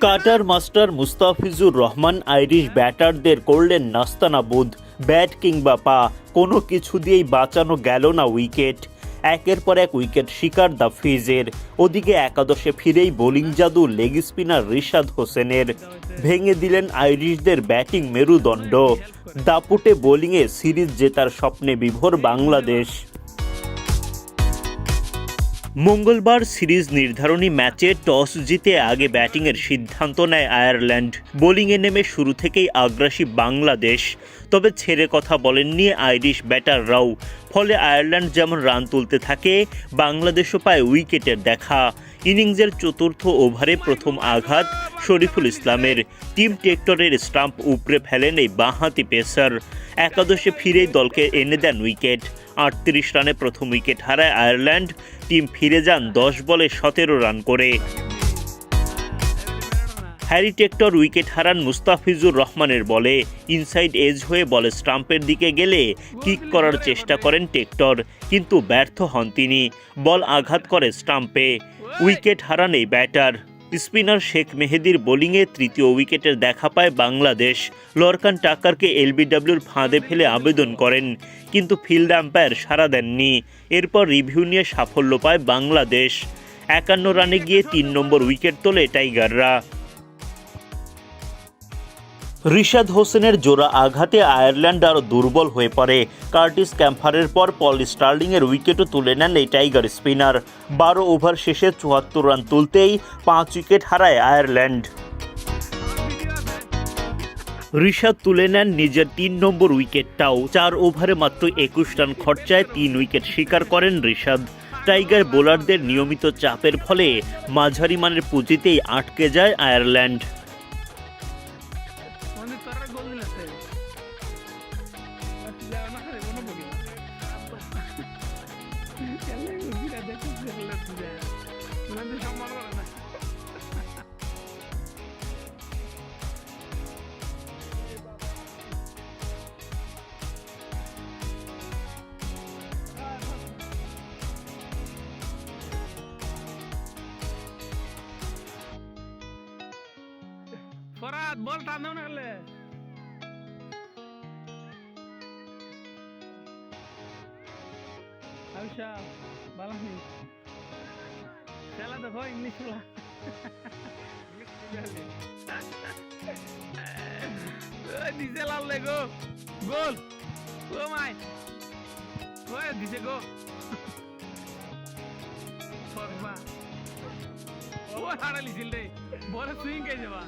Cutter master Mustafizur Rahman Irish ব্যাটারদের করলেন নাস্তানাবুদ, bat কিংবা পা, কোনো কিছু দিয়েই বাঁচানো গেল না উইকেট। একের পর এক উইকেট শিকার দ্য ফিজের। ওদিকে একাদশে ফিরেই বোলিং জাদু লেগ স্পিনার রিশাদ হোসেনের। ভেঙে দিলেন আইরিশদের ব্যাটিং মেরুদণ্ড। দাপুটে বোলিংয়ে সিরিজ জেতার স্বপ্নে বিভোর বাংলাদেশ। মঙ্গলবার সিরিজ নির্ধারণী ম্যাচে টস জিতে আগে ব্যাটিংয়ের সিদ্ধান্ত নেয় আয়ারল্যান্ড। বোলিংয়ে নেমে শুরু থেকেই আগ্রাসী বাংলাদেশ। তবে ছেড়ে কথা বলেননি আইরিশ ব্যাটার ব্যাটাররাও ফলে আয়ারল্যান্ড যেমন রান তুলতে থাকে, বাংলাদেশও পায় উইকেটের দেখা। ইনিংসের চতুর্থ ওভারে প্রথম আঘাত শরীফুল ইসলামের। টিম টেক্টরের স্টাম্প উপড়ে ফেলেন এই বাঁহাতি পেসার। একাদশে ফিরে দলকে এনে দেন উইকেট। আটত্রিশ রানে প্রথম উইকেট হারায় আয়ারল্যান্ড। টিম ফিরে যান দশ বলে সতেরো রান করে। হ্যারি টেক্টর উইকেট হারান মুস্তাফিজুর রহমানের বলে ইনসাইড এজ হয়ে বলে স্টাম্পের দিকে গেলে কিক করার চেষ্টা করেন টেক্টর, কিন্তু ব্যর্থ হন তিনি। বল আঘাত করে স্টাম্পে। উইকেট হারান এই ব্যাটার। স্পিনার শেখ মেহেদির বোলিংয়ে তৃতীয় উইকেটের দেখা পায় বাংলাদেশ। লরকান টাকারকে এলবিডব্লিউর ফাঁদে ফেলে আবেদন করেন, কিন্তু ফিল্ড আম্পায়ার সাড়া দেননি। এরপর রিভিউ নিয়ে সাফল্য পায় বাংলাদেশ। একান্ন রানে গিয়ে তিন নম্বর উইকেট তোলে টাইগাররা। রিশাদ হোসেনের জোড়া আঘাতে আয়ারল্যান্ড আরও দুর্বল হয়ে পড়ে। কার্টিস ক্যাম্পারের পর পল স্টার্লিংয়ের উইকেটও তুলে নেন এই টাইগার স্পিনার। বারো ওভার শেষে চুয়াত্তর রান তুলতেই পাঁচ উইকেট হারায় আয়ারল্যান্ড। ঋষাদ তুলে নেন নিজের তিন নম্বর উইকেটটাও। চার ওভারে মাত্র একুশ রান খরচায় তিন উইকেট শিকার করেন ঋষাদ টাইগার বোলারদের নিয়মিত চাপের ফলে মাঝারি মানের পুঁজিতেই আটকে যায় আয়ারল্যান্ড। দেখে খেলে তুই মানে সম্মান করে না। বল টান না খেলে আয়ুষা বালানি খেলা দেখো ইংলিশ খেলা দিছে লাল গো। গোল। ও মাই। ওই দিছে গো। ফরমা ও হারা লিছিল রে। বলে সুইং কে যাবা